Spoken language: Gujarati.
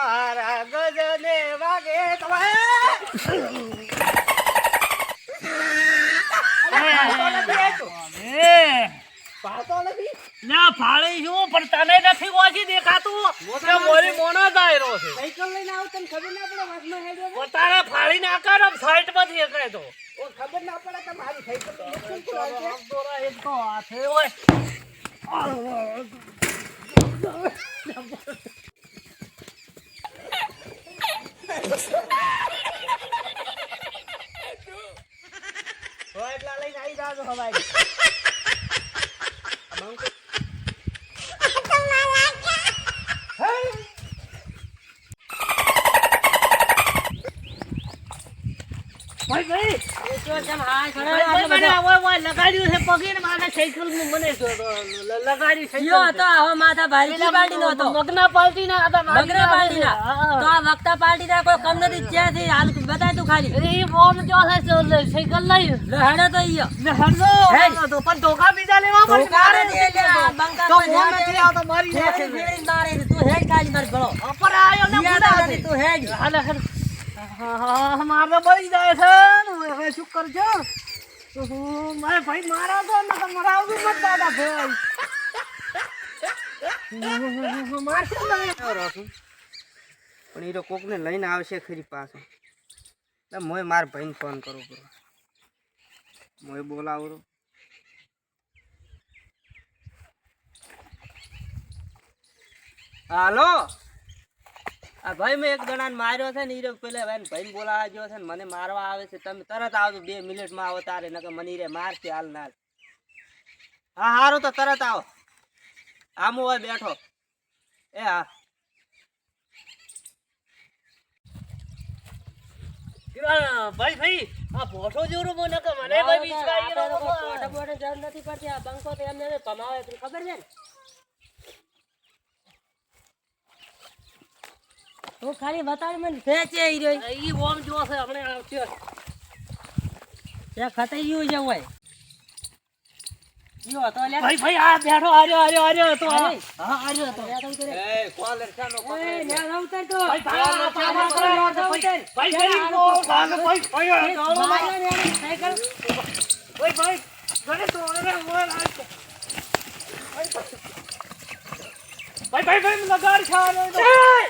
મારા ગજને વાગે ના ફાળી શું પણ તને નથી ઓછી દેખાતું? કે મોરી મોનો દાયરો છે. સાયકલ લઈને આવ તને ખબર ના પડે પોતાને ફાળી સાઈડમાંથી એકડે તો. ઓ ખબર ના પડે કે મારી સાયકલ. એક તો હાથે હોય. એટલા લઈને આવી જાજો હવાઈ. ભાઈ ભાઈ. એ તો જેમ હાય આટલો મને. હવે હવે લગાડ્યું છે પગે ને મારા સાયકલનું મને તો- તો લગાડ્યું છે. યો હતો આવો માથા ભારી પાર્ટી નો હતો મગના પાર્ટી ના હતા મારી પાર્ટી ના તો આ વક્તા પાર્ટી ના કોઈ કમ નથી ક્યાંથી હાલ બતાય તું ખાલી. અરે ફોન જો છે? સાયકલ લઈ. લે તો ઈયો ને હેડ. તો પણ ધોકા બીજા લેવા પડશે. મારે નથી એટલે આ બંકા તો ફોન નથી આવતો મારી નાખે ફેરી છે. મારે તું હેડ ખાલી માર ને તું હેડ. હાલે. મારે બળી જાય છે હવે શું કરજો? મારે ભાઈ મારા તો ને. લઈને આવશે ખરી પાછો. મોય માર ભાઈને ફોન કરું પડે. મોય બોલાવરો હાલો? આ ભાઈ મેં એક જણાને માર્યો છે ને ઈ પેલા ભાઈ ભાઈ બોલાવા ગયો છે ને મને મારવા આવે છે. તમે તરત આવજો બે મિનિટમાં આવો તારે નકર મને ઈરે મારશે હાલ ના હા સારું તો તરત આવો. આમો હોય બેઠો. એ હા. ભાઈ ભાઈ આ ભોઠો જોરો મને મને ભાઈ વિશ્વાસ જરૂર નથી પડતી. આ બંકો તો એમને કમાવે ખબર છે ને? તું ખાલી બતાડ મને ખેંચે ઈ રહ્યો. ઈ ઓમ જો છે હમણે આવશે. ત્યાં ખતાઈ ગયું છે હોય યો તો લે ભાઈ ભાઈ આ બેઠો આર્યો આર્યો આર્યો તો હા આર્યો તો તો. એ કોલર શાનો એ, પકડે ના ઉતર તો. ભાઈ ભાઈ આ ભાઈ ભાઈ ચાલો, ચાલો, ઉતર. ભાઈ ચાલ, ભાઈ હાલો, ભાઈ ભાઈ ભાઈ ભાઈ ચાલો, માર્યો